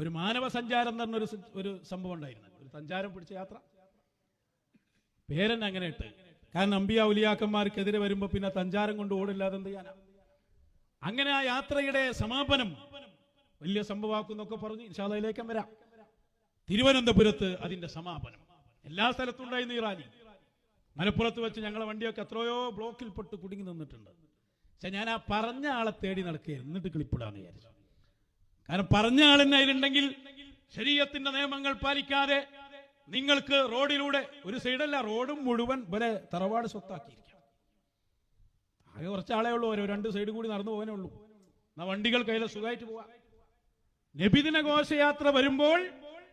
ഒരു മാനവ സഞ്ചാരം എന്ന് ഒരു സംഭവം ഉണ്ടായിരുന്നു. ഒരു സഞ്ചാരം പിടിച്ച യാത്ര. പേരൻ അങ്ങനെ ഇട്ട്. കാരണം അമ്പിയ ഉലിയാക്കന്മാർക്കെതിരെ വരുമ്പോ പിന്നെ സഞ്ചാരം കൊണ്ട് ഓടില്ലാതെ എന്ത് ചെയ്യാനാ? അങ്ങനെ ആ യാത്രയുടെ സമാപനം വലിയ സംഭവമാക്കുന്നൊക്കെ പറഞ്ഞു ഇൻഷാദയിലേക്കും വരാം. തിരുവനന്തപുരത്ത് അതിന്റെ സമാപനം. എല്ലാ സ്ഥലത്തും ഉണ്ടായിരുന്നു ഈ റാലി മലപ്പുറത്ത് വെച്ച് ഞങ്ങളെ വണ്ടിയൊക്കെ എത്രയോ ബ്ലോക്കിൽപ്പെട്ട് കുടുങ്ങി നിന്നിട്ടുണ്ട്. പക്ഷെ ഞാൻ ആ പറഞ്ഞ ആളെ തേടി നടക്കുകയായിരുന്നു. എന്നിട്ട് ക്ലിപ്പിടാന്ന് വിചാരിച്ചു. കാരണം പറഞ്ഞ ആളിന് അതിലുണ്ടെങ്കിൽ ശരീരത്തിന്റെ നിയമങ്ങൾ പാലിക്കാതെ നിങ്ങൾക്ക് റോഡിലൂടെ ഒരു സൈഡല്ല റോഡും മുഴുവൻ വരെ തറവാട് സ്വത്താക്കിയിരിക്കാം ആകെ കുറച്ച് ആളേ ഉള്ളൂ ഓരോ രണ്ട് സൈഡ് കൂടി നടന്നു പോകാനേ ഉള്ളൂ. എന്നാ വണ്ടികൾ കയ്യിൽ സുഖമായിട്ട് പോവാ. നബിദിന ഘോഷയാത്ര വരുമ്പോൾ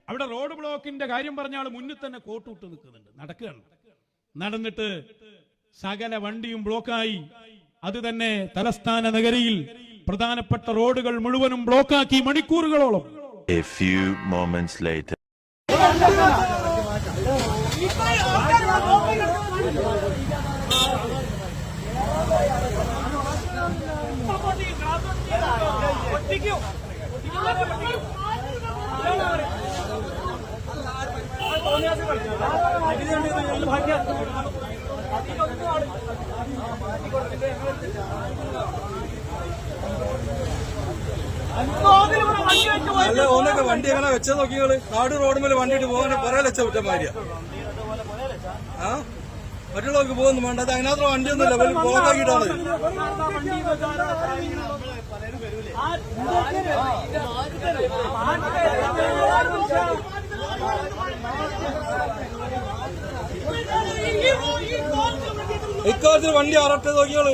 അവിടെ റോഡ് ബ്ലോക്കിന്റെ കാര്യം പറഞ്ഞ ആൾ മുന്നിൽ തന്നെ കോട്ടുവിട്ട് നിൽക്കുന്നുണ്ട്. നടക്കുകയാണ്. നടന്നിട്ട് സകല വണ്ടിയും ബ്ലോക്കായി അത് തന്നെ തലസ്ഥാന നഗരിയിൽ പ്രധാനപ്പെട്ട റോഡുകൾ മുഴുവനും ബ്ലോക്കാക്കി മണിക്കൂറുകളോളം A few moments later. അല്ല ഓനൊക്കെ വണ്ടി എങ്ങനെ വെച്ച നോക്കിയാൾ നാട് റോഡ് മേലെ വണ്ടി ഇട്ട് പോകാൻ കുറെ ലക്ഷം കുറ്റന്മാരിയാ. ആ? മറ്റുള്ളവർക്ക് പോകുന്നു വേണ്ട. അത് അതിനകത്ത് വണ്ടിയൊന്നുമില്ല. ഇവർ പോകാക്കിട്ടാണ് ഇക്കാലത്തിൽ വണ്ടി അറട്ടെ നോക്കിയോൾ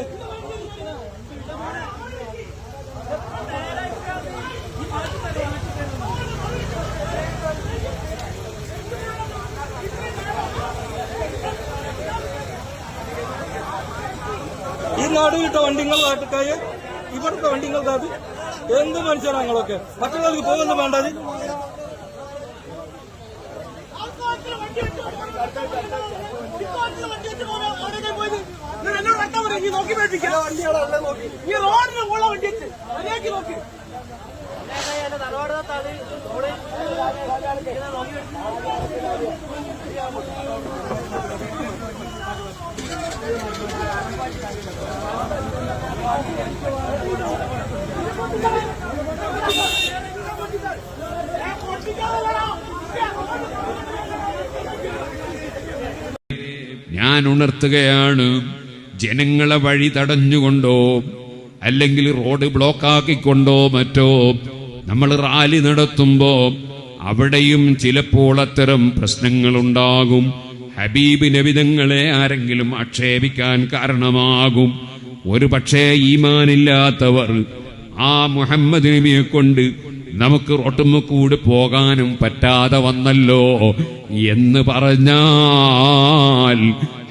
നാട് കിട്ട വണ്ടിങ്ങൾ നാട്ടുകായ ഇവിടുത്തെ വണ്ടികൾക്കകത്ത് എന്ത് മനുഷ്യരാ ഞങ്ങളൊക്കെ മറ്റുള്ളവർക്ക് പോകുന്നു വേണ്ടത് ഈ റോഡിന് ഉള്ള വണ്ടി മര്യാദയ്ക്ക് നോക്ക് ഞാൻ ഉണർത്തുകയാണ്. ജനങ്ങളെ വഴി തടഞ്ഞുകൊണ്ടോ അല്ലെങ്കിൽ റോഡ് ബ്ലോക്ക് ബ്ലോക്കാക്കിക്കൊണ്ടോ മറ്റോ നമ്മൾ റാലി നടത്തുമ്പോ അവിടെയും ചിലപ്പോൾ അത്തരം പ്രശ്നങ്ങളുണ്ടാകും. ഹബീബ് നബിതങ്ങളെ ആരെങ്കിലും ആക്ഷേപിക്കാൻ കാരണമാകും. ഒരു പക്ഷേ ഈമാനില്ലാത്തവർ ആ മുഹമ്മദ് നബിയെ കൊണ്ട് നമുക്ക് റോട്ടുമ്മക്കൂട് പോകാനും പറ്റാതെ വന്നല്ലോ എന്ന് പറഞ്ഞാൽ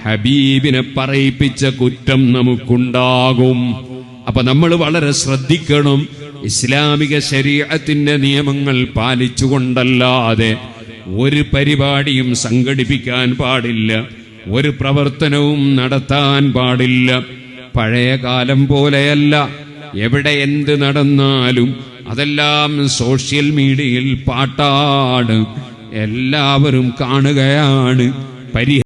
ഹബീബിനെ പറയിപ്പിച്ച കുറ്റം നമുക്കുണ്ടാകും. അപ്പൊ നമ്മൾ വളരെ ശ്രദ്ധിക്കണം. ഇസ്ലാമിക ശരീരത്തിന്റെ നിയമങ്ങൾ പാലിച്ചുകൊണ്ടല്ലാതെ ഒരു പരിപാടിയും സംഘടിപ്പിക്കാൻ പാടില്ല. ഒരു പ്രവർത്തനവും നടത്താൻ പാടില്ല. പഴയ കാലം പോലെയല്ല. എവിടെ എന്ത് നടന്നാലും അതെല്ലാം സോഷ്യൽ മീഡിയയിൽ പാട്ടാണ്. എല്ലാവരും കാണുകയാണ്. പരി